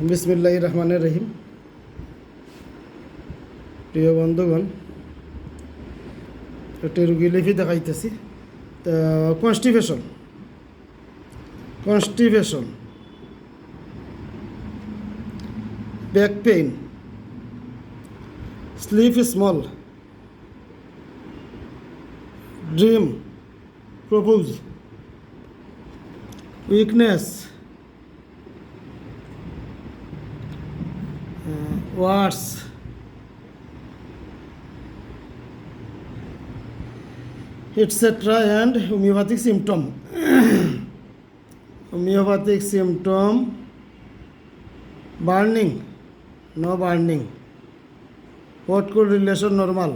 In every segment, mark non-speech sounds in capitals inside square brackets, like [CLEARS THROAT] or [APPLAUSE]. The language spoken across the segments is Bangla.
বিসমিল্লাহ রহমানের রহিম। প্রিয় বন্ধুগণ, একটি রুগী লিপি দেখাইতেছি। তা constipation constipation back pain sleep small dream propose weakness words etc and homeopathic symptom homeopathic symptom burning no burning what could relation normal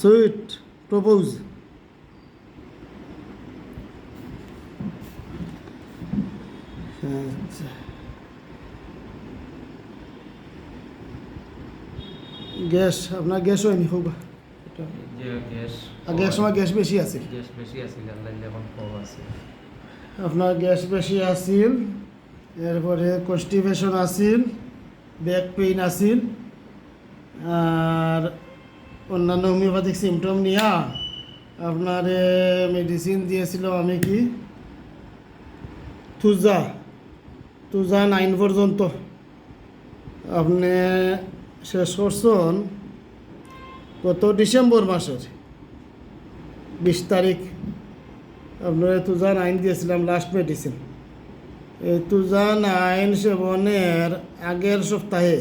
sweet propose আচ্ছা গ্যাস আপনার গ্যাস হয়নি হোক আগে এক সময় গ্যাস বেশি আছে? গ্যাস বেশি আছে আল্লাহ এখন কম আছে। আপনার গ্যাস বেশি আছিল এরপরে কনস্টিপেশন আছিল ব্যাক পেইন আছিল আর অন্যান্য হোমিওপ্যাথিক সিমটম নিয়া আপনার মেডিসিন দিয়েছিল আমি কি? তুজা তুজা নাইন পর্যন্ত। আপনি শেষ করছেন গত ডিসেম্বর মাসের বিশ তারিখ। আপনার তুজা নাইন দিয়েছিলাম লাস্ট মেডিসিন এই তুজা নাইন সেবনের আগের সপ্তাহে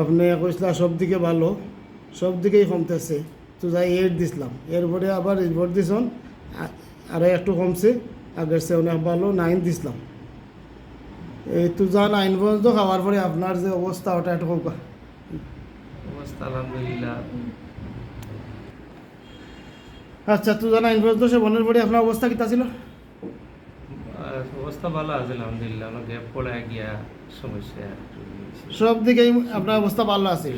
আপনি কইসলা সব দিকে ভালো, সব দিকেই কমতেছে। তুজা এইট দিছিলাম। এরপরে আবার রিপোর্ট দিছন আরও একটু কমছে। আগের সে অনেক ভালো নাইন দিছিলাম। এই তুজা নাইন পর্যন্ত খাওয়ার পরে আপনার যে অবস্থা ওটা একটু অবস্থা আলহামদুলিল্লাহ। আচ্ছা তুজা নাইন পর্যন্ত সেবনের পরে আপনার অবস্থা কিতা ছিল অবস্থা ভালো আছে আলহামদুলিল্লাহ। আমার গ্যাপ পড়ে গিয়া সমস্যা সব দিকেই আপনার অবস্থা ভালো আছে।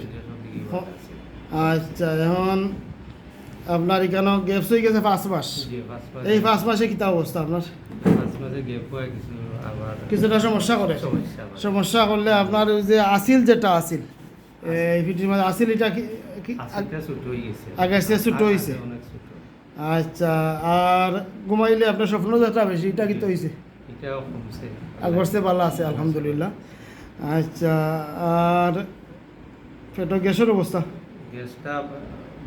আচ্ছা এখন আপনার এখানে গ্যাপস হয়ে গেছে পাঁচ মাস। এই পাঁচ মাসে কিতা অবস্থা আপনার পাঁচ মাসে গ্যাপ হয়ে আবার কিছুটা সমস্যা করে? সমস্যা করলে আপনার ওই যে আসিল যেটা আসিল এই পিঠির মাঝে আসিল এটা কি ছোট। আগে অনেক ছোট। আচ্ছা আর ঘুমাইলে আপনার স্বপ্ন যেটা বেশি এটা কিন্তু হয়েছে আগরছে ভালো আছে আলহামদুলিল্লাহ। আচ্ছা আর পেটের গ্যাসের অবস্থা? গ্যাসটা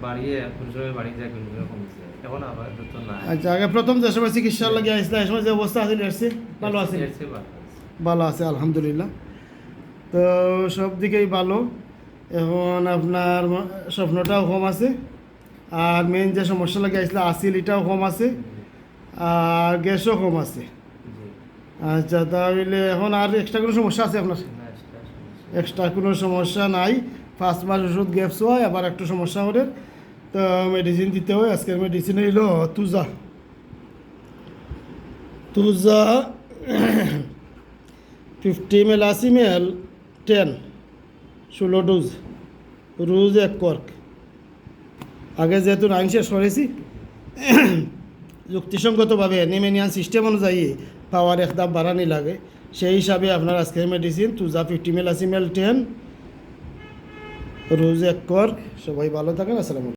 বাড়িয়ে কোন বাড়ি যায় কোন কমছে এখন আবার তো নাই। আচ্ছা আগে প্রথম যে সময় চিকিৎসার লাগে আসলে এই সময় যে অবস্থা আছিল এসছে ভালো আছে? ভালো আছে। আছে আলহামদুলিল্লাহ। তো সব দিকেই ভালো। এখন আপনার স্বপ্নটাও কম আছে। আর মেইন যে সমস্যা লাগে আসলে আসিল এটাও কম আছে। আর গ্যাসও কম আছে। আচ্ছা তাহলে এখন আর এক্সট্রা কোনো সমস্যা আছে আপনার। এক্সট্রা কোনো সমস্যা নাই। ফার্স্ট মাস ওষুধ গ্যাপস হয় আবার একটু সমস্যা করে তো মেডিসিন দিতে হয়, আজকের মেডিসিন হইল Thuja. Thuja fifty M L আশি এম এল টেন ষোলো ডোজ রোজ এক কর্ক আগে যেহেতু নাইন শেষ করেছি, [CLEARS THROAT] যুক্তিসঙ্গতভাবে নেমেনিয়ান সিস্টেম অনুযায়ী পাওয়ার একদম বাড়ানি লাগে। সেই হিসাবে আপনার আজকের medicine Thuja fifty M L আশি মেল টেন রোজ এক কর সবাই ভালো থাকেন, আসসালামু